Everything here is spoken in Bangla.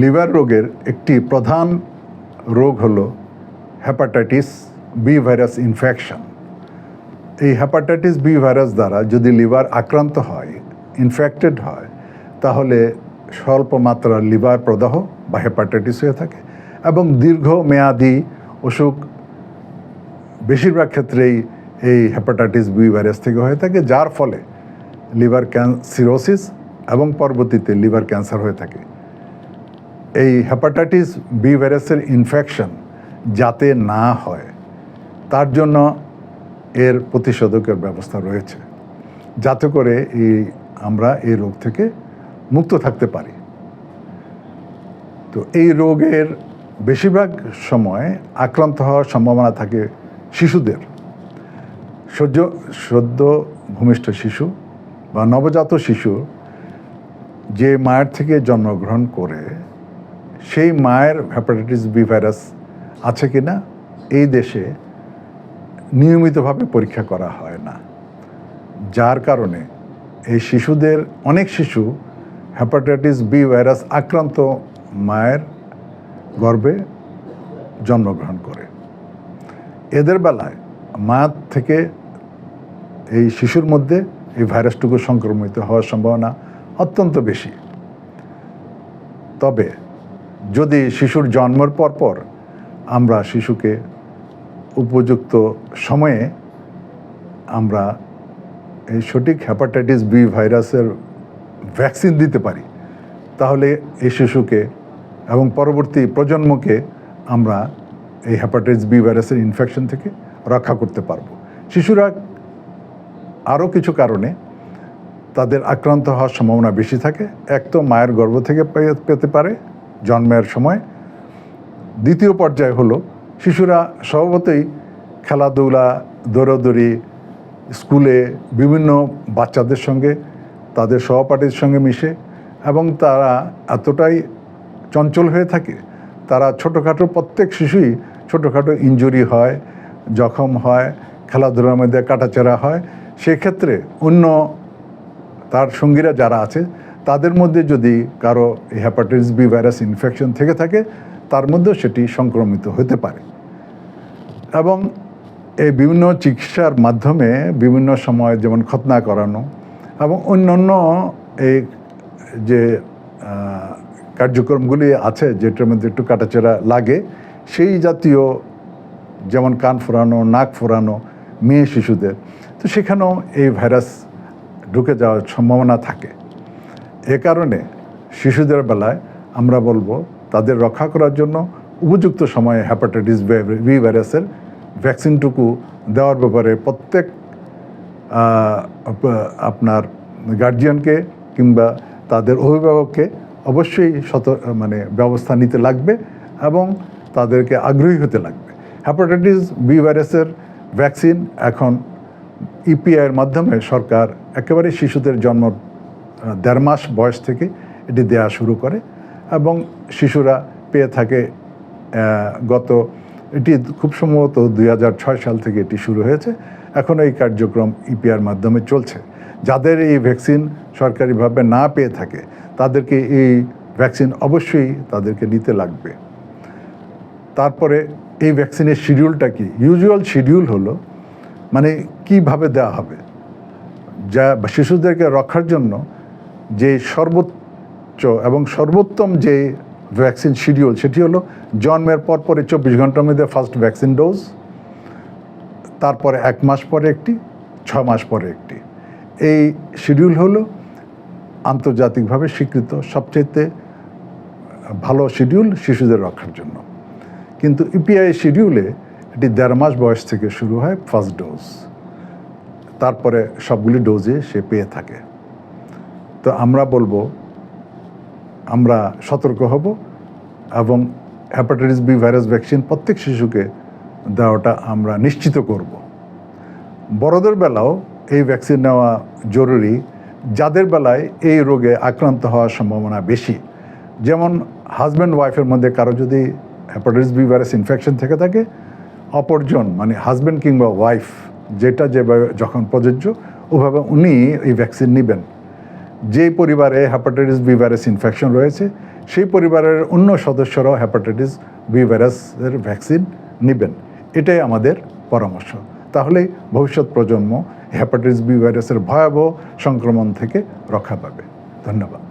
লিভার রোগের একটি প্রধান রোগ হল হ্যাপাটাইটিস বি ভাইরাস ইনফেকশন এই হ্যাপাটাইটিস বি ভাইরাস দ্বারা যদি লিভার আক্রান্ত হয় ইনফেক্টেড হয়, তাহলে স্বল্প মাত্রার লিভার প্রদাহ বা হেপাটাইটিস হয়ে থাকে এবং দীর্ঘ মেয়াদি অসুখ বেশিরভাগ ক্ষেত্রেই এই হেপাটাইটিস বি ভাইরাস থেকে হয়ে থাকে, যার ফলে লিভার ক্যান সিরোসিস এবং পরবর্তীতে লিভার ক্যান্সার হয়ে থাকে। এই হেপাটাইটিস বি ভাইরাসের ইনফেকশন যাতে না হয়, তার জন্য এর প্রতিষেধকের ব্যবস্থা রয়েছে। যাতে করে এই আমরা এই রোগ থেকে মুক্ত থাকতে পারি। তো এই রোগের বেশিরভাগ সময় আক্রান্ত হওয়ার সম্ভাবনা থাকে শিশুদের। সদ্য সদ্য ভূমিষ্ঠ শিশু বা নবজাত শিশু যে মায়ের থেকে জন্মগ্রহণ করে সেই মায়ের হ্যাপাটাইটিস বি ভাইরাস আছে কি না এই দেশে নিয়মিতভাবে পরীক্ষা করা হয় না। যার কারণে এই শিশুদের, অনেক শিশু হ্যাপাটাইটিস বি ভাইরাস আক্রান্ত মায়ের গর্ভে জন্মগ্রহণ করে। এদের বেলায় মা থেকে এই শিশুর মধ্যে এই ভাইরাসটুকু সংক্রমিত হওয়ার সম্ভাবনা অত্যন্ত বেশি। তবে যদি শিশুর জন্মের পর পর আমরা শিশুকে উপযুক্ত সময়ে আমরা এই সঠিক হ্যাপাটাইটিস বি ভাইরাসের ভ্যাকসিন দিতে পারি, তাহলে এই শিশুকে এবং পরবর্তী প্রজন্মকে আমরা এই হ্যাপাটাইটিস বি ভাইরাসের ইনফেকশন থেকে রক্ষা করতে পারব। শিশুরা আরও কিছু কারণে তাদের আক্রান্ত হওয়ার সম্ভাবনা বেশি থাকে। এক তো মায়ের গর্ভ থেকে পেতে পারে জন্মের সময়। দ্বিতীয় পর্যায়ে হলো, শিশুরা স্বভাবতই খেলাধুলা, দৌড়াদৌড়ি, স্কুলে বিভিন্ন বাচ্চাদের সঙ্গে, তাদের সহপাঠীর সঙ্গে মিশে এবং তারা এতটাই চঞ্চল হয়ে থাকে, তারা ছোটোখাটো প্রত্যেক শিশুই ছোটোখাটো ইনজুরি হয়, জখম হয়, খেলাধুলার মধ্যে কাটাচেরা হয়। সেক্ষেত্রে অন্য তার সঙ্গীরা যারা আছে তাদের মধ্যে যদি কারও হ্যাপাটাইটিস বি ভাইরাস ইনফেকশন থেকে থাকে, তার মধ্যেও সেটি সংক্রমিত হতে পারে। এবং এই বিভিন্ন চিকিৎসার মাধ্যমে বিভিন্ন সময় যেমন খতনা করানো এবং অন্যান্য এই যে কার্যক্রমগুলি আছে, যেটার মধ্যে একটু কাটাচেরা লাগে, সেই জাতীয় যেমন কান ফোরানো, নাক ফোরানো, মেয়ে শিশুদের, তো সেখানেও এই ভাইরাস ঢুকে যাওয়ার সম্ভাবনা থাকে। এ কারণে শিশুদের বেলায় আমরা বলব তাদের রক্ষা করার জন্য উপযুক্ত সময়ে হ্যাপাটাইটিস বি ভাইরাসের ভ্যাকসিনটুকু দেওয়ার ব্যাপারে প্রত্যেক আপনার গার্জিয়ানকে কিংবা তাদের অভিভাবককে অবশ্যই সত মানে ব্যবস্থা নিতে লাগবে এবং তাদেরকে আগ্রহী হতে লাগবে। হ্যাপাটাইটিস বি ভাইরাসের ভ্যাকসিন এখন ইপিআইয়ের মাধ্যমে সরকার একেবারে শিশুদের জন্ম দেড় মাস বয়স থেকে এটি দেয়া শুরু করে এবং শিশুরা পেয়ে থাকে গত, এটি খুব সম্ভবত দুই হাজার ছয় সাল থেকে এটি শুরু হয়েছে। এখন এই কার্যক্রম ইপিআর মাধ্যমে চলছে। যাদের এই ভ্যাকসিন সরকারিভাবে না পেয়ে থাকে, তাদেরকে এই ভ্যাকসিন অবশ্যই তাদেরকে নিতে লাগবে। তারপরে এই ভ্যাকসিনের শিডিউলটা কি? ইউজুয়াল শিডিউল হলো মানে কীভাবে দেওয়া হবে? যা শিশুদেরকে রক্ষার জন্য যে সর্বোচ্চ এবং সর্বোত্তম যে ভ্যাকসিন শিডিউল, সেটি হলো জন্মের পর পরে চব্বিশ ঘণ্টার মধ্যে ফার্স্ট ভ্যাকসিন ডোজ তারপরে এক মাস পরে একটি, ছ মাস পরে একটি। এই শিডিউল হলো আন্তর্জাতিকভাবে স্বীকৃত সবচেয়ে ভালো শিডিউল শিশুদের রক্ষার জন্য। কিন্তু ইপিআই শিডিউলে এটি দেড় মাস বয়স থেকে শুরু হয় ফার্স্ট ডোজ তারপরে সবগুলি ডোজে সে পেয়ে থাকে। তো আমরা বলব, আমরা সতর্ক হব এবং হ্যাপাটাইটিস বি ভাইরাস ভ্যাকসিন প্রত্যেক শিশুকে দেওয়াটা আমরা নিশ্চিত করব। বড়দের বেলাও এই ভ্যাকসিন নেওয়া জরুরি, যাদের বেলায় এই রোগে আক্রান্ত হওয়ার সম্ভাবনা বেশি। যেমন হাজব্যান্ড ওয়াইফের মধ্যে কারও যদি হ্যাপাটাইটিস বি ভাইরাস ইনফেকশন থেকে থাকে, অপরজন মানে হাজব্যান্ড কিংবা ওয়াইফ, যেটা যেভাবে যখন প্রযোজ্য, ওভাবে উনি এই ভ্যাকসিন নেবেন। যে পরিবারে হ্যাপাটাইটিস বি ভাইরাস ইনফেকশন রয়েছে, সেই পরিবারের অন্য সদস্যরাও হ্যাপাটাইটিস বি ভাইরাসের ভ্যাকসিন নেবেন। এটাই আমাদের পরামর্শ। তাহলে ভবিষ্যৎ প্রজন্ম হ্যাপাটাইটিস বি ভাইরাসের ভয়াবহ সংক্রমণ থেকে রক্ষা পাবে। ধন্যবাদ।